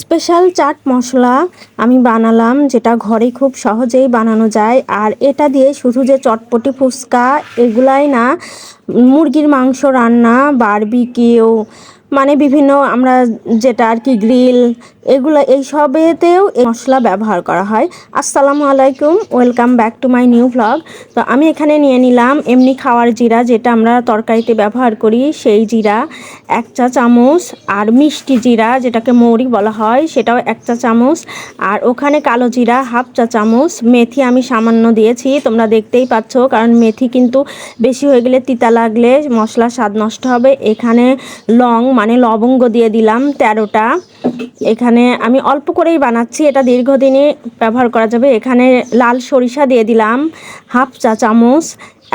Special chaat masala আমি বানালাম, যেটা ঘরে খুব সহজেই বানানো যায়। আর এটা দিয়ে শুধু যে চটপটি ফুচকা, এগুলাই না, মুরগির মাংস রান্না বারবিকিউ মানে বিভিন্ন আমরা যেটা আর কি গ্রিল এগুলো, এই সবেতেও এই মশলা ব্যবহার করা হয়। আসসালামু আলাইকুম welcome back to my new vlog তো আমি এখানে নিয়ে নিলাম এমনি খাওয়ার জিরা, যেটা আমরা তরকারিতে ব্যবহার করি, সেই জিরা, এক চা চামচ, আর মিষ্টি জিরা, যেটাকে মৌরি বলা হয়, সেটাও এক চা চামচ। আর ওখানে কালো জিরা, হাফ চা চামচ, মেথি আমি সামান্য দিয়েছি, তোমরা দেখতেই পাচ্ছ, কারণ মেথি কিন্তু বেশি হয়ে গেলে তিতা লাগলে মশলার স্বাদ নষ্ট হবে। এখানে লং মানে লবঙ্গ দিয়ে দিলাম তেরোটা। এখানে আমি অল্প করেই বানাচ্ছি, এটা দীর্ঘদিনে ব্যবহার করা যাবে। এখানে লাল সরিষা দিয়ে দিলাম, হাফ চা চামচ।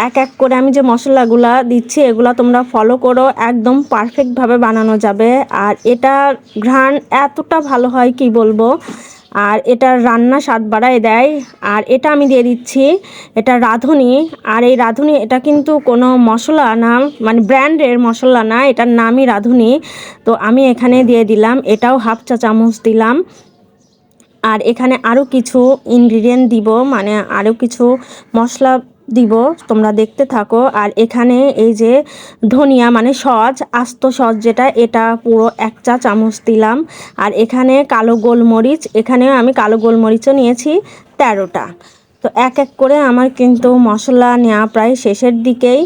এক এক করে আমি যে মশলাগুলা দিচ্ছি, এগুলো তোমরা ফলো করো, একদম পারফেক্টভাবে বানানো যাবে। আর এটা ঘ্রাণ এতটা ভালো হয়, কি বলব? আর এটা রান্না স্বাদ বাড়ায় দেয়। আর এটা আমি দিয়ে দিচ্ছি, এটা রাঁধুনি। আর এই রাঁধুনি, এটা কিন্তু কোনো মশলা না মানে ব্র্যান্ডের মশলা না, এটার নামই রাঁধুনি। তো আমি এখানে দিয়ে দিলাম, এটাও হাফ চা চামচ দিলাম। আর এখানে আরও কিছু ইনগ্রিডিয়েন্ট দিব মানে আরও কিছু মশলা দিব, তোমরা দেখতে থাকো। আর এখানে এই যে ধনিয়া মানে সজ, আস্ত সজ যেটা, এটা পুরো এক চা চামচ দিলাম। আর এখানে কালো গোলমরিচ এখানেও আমি কালো গোলমরিচও নিয়েছি তেরোটা। তো এক এক করে আমার কিন্তু মশলা নেওয়া প্রায় শেষের দিকেই।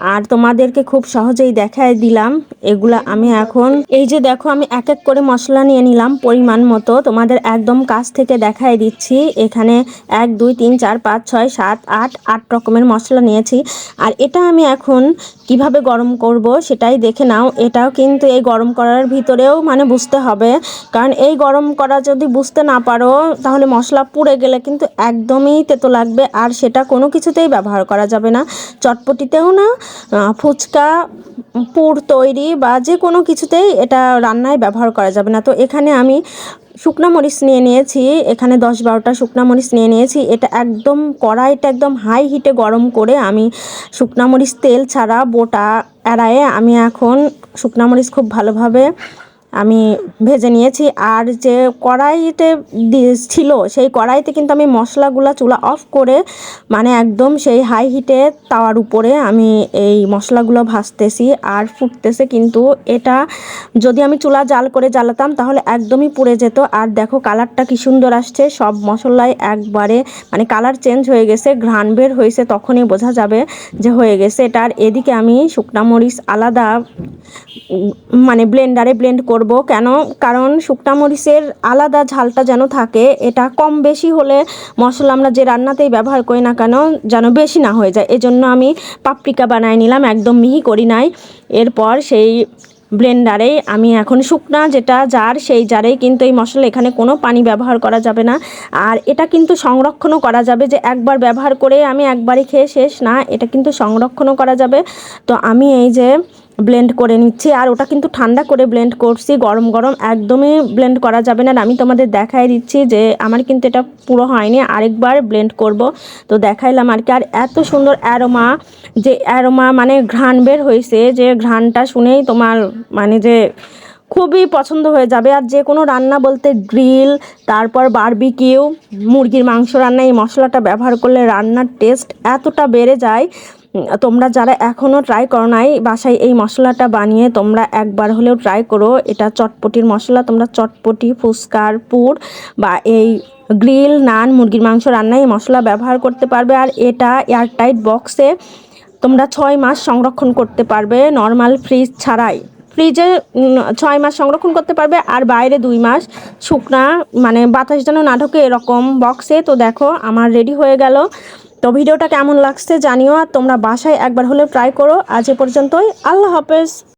আর তোমাদেরকে খুব সহজেই দেখায় দিলাম। এগুলা আমি এখন এই যে দেখো, আমি এক এক করে মশলা নিয়ে নিলাম পরিমাণ মতো। তোমাদের একদম কাছ থেকে দেখায় দিচ্ছি। এখানে এক, দুই, তিন, চার, পাঁচ, ছয়, সাত, আট আট রকমের মশলা নিয়েছি। আর এটা আমি এখন কীভাবে গরম করব সেটাই দেখে নাও। এটাও কিন্তু এই গরম করার ভিতরেও মানে বুঝতে হবে। কারণ এই গরম করা যদি বুঝতে না পারো, তাহলে মশলা পুড়ে গেলে কিন্তু একদমই তেতো লাগবে। আর সেটা কোনো কিছুতেই ব্যবহার করা যাবে না। চটপটিতেও না ফুচকা, পুর তৈরি বা যে কোনো কিছুতেই এটা রান্নায় ব্যবহার করা যাবে না। তো এখানে আমি শুকনো মরিচ নিয়ে নিয়েছি, এখানে দশ বারোটা শুকনা মরিচ নিয়ে নিয়েছি। এটা একদম কড়াইটা একদম হাই হিটে গরম করে আমি শুকনা মরিচ তেল ছাড়া, বোটা এড়ায়ে আমি এখন শুকনা মরিচ খুব ভালোভাবে আমি ভেজে নিয়েছি। আর যে কড়াইতে ছিল, সেই কড়াইতে কিন্তু আমি মশলাগুলো চুলা অফ করে মানে একদম সেই হাই হিটে তাওয়ার উপরে আমি এই মশলাগুলো ভাজতেছি আর ফুটতেছে কিন্তু এটা। যদি আমি চুলা জাল করে জ্বালাতাম তাহলে একদমই পুড়ে যেত। আর দেখো কালারটা কি সুন্দর আসছে, সব মশলায় একবারে মানে কালার চেঞ্জ হয়ে গেছে, ঘ্রাণ বের হয়েছে, তখনই বোঝা যাবে যে হয়ে গেছে। এটা আর এদিকে আমি শুকনা মরিচ আলাদা মানে ব্লেন্ডারে ব্লেন্ড করে করব। কেন? কারণ শুকনা মরিচের আলাদা ঝালটা যেন থাকে, এটা কম বেশি হলে মশলা আমরা যে রান্নাতেই ব্যবহার করি না কেন যেন বেশি না হয়ে যায়। এজন্য আমি পাপরিকা বানায় নিলাম, একদম মিহি করি নাই। এরপর সেই ব্লেন্ডারে আমি এখন শুকনা যেটা জার সেই জারেই কিন্তু এই মশলা এখানে কোনো পানি ব্যবহার করা যাবে না। আর এটা কিন্তু সংরক্ষণও করা যাবে যে একবার ব্যবহার করে আমি একবারই খেয়ে শেষ না, এটা কিন্তু সংরক্ষণও করা যাবে। তো আমি এই যে ব্লেন্ড করে নিচ্ছি। আর ওটা কিন্তু ঠান্ডা করে ব্লেন্ড করছি, গরম গরম একদমই ব্লেন্ড করা যাবে না। আমি তোমাদের দেখাই দিচ্ছি যে আমার কিন্তু এটা পুরো হয়নি, আরেকবার ব্লেন্ড করব। তো দেখাইলাম আর কি। আর এত সুন্দর অ্যারোমা যে অ্যারোমা মানে ঘ্রাণ বের হয়েছে যে ঘ্রাণটা শুনেই তোমার মানে যে খুবই পছন্দ হয়ে যাবে। আর যে কোনো রান্না বলতে গ্রিল তারপর বারবিকিউ মুরগির মাংস রান্না, এই মশলাটা ব্যবহার করলে রান্নার টেস্ট এতটা বেড়ে যায় তোমরা যারা এখনও ট্রাই করো নাই, বাসায় এই মশলাটা বানিয়ে তোমরা একবার হলেও ট্রাই করো। এটা চটপটির মশলা, তোমরা চটপটি, ফুচকার পুর বা এই গ্রিল, নান, মুরগির মাংস রান্নায় এই মশলা ব্যবহার করতে পারবে। আর এটা এয়ারটাইট বক্সে তোমরা ছয় মাস সংরক্ষণ করতে পারবে নর্মাল ফ্রিজ ছাড়াই। ফ্রিজে ছয় মাস সংরক্ষণ করতে পারবে আর বাইরে দুই মাস শুকনা মানে বাতাস যেন না ঢোকে এরকম বক্সে তো দেখো, আমার রেডি হয়ে গেল। তো ভিডিওটা কেমন লাগছে জানিও আর তোমরা বাসায় একবার হলে ট্রাই করো। আজ এ পর্যন্তই। আল্লাহ হাফেজ।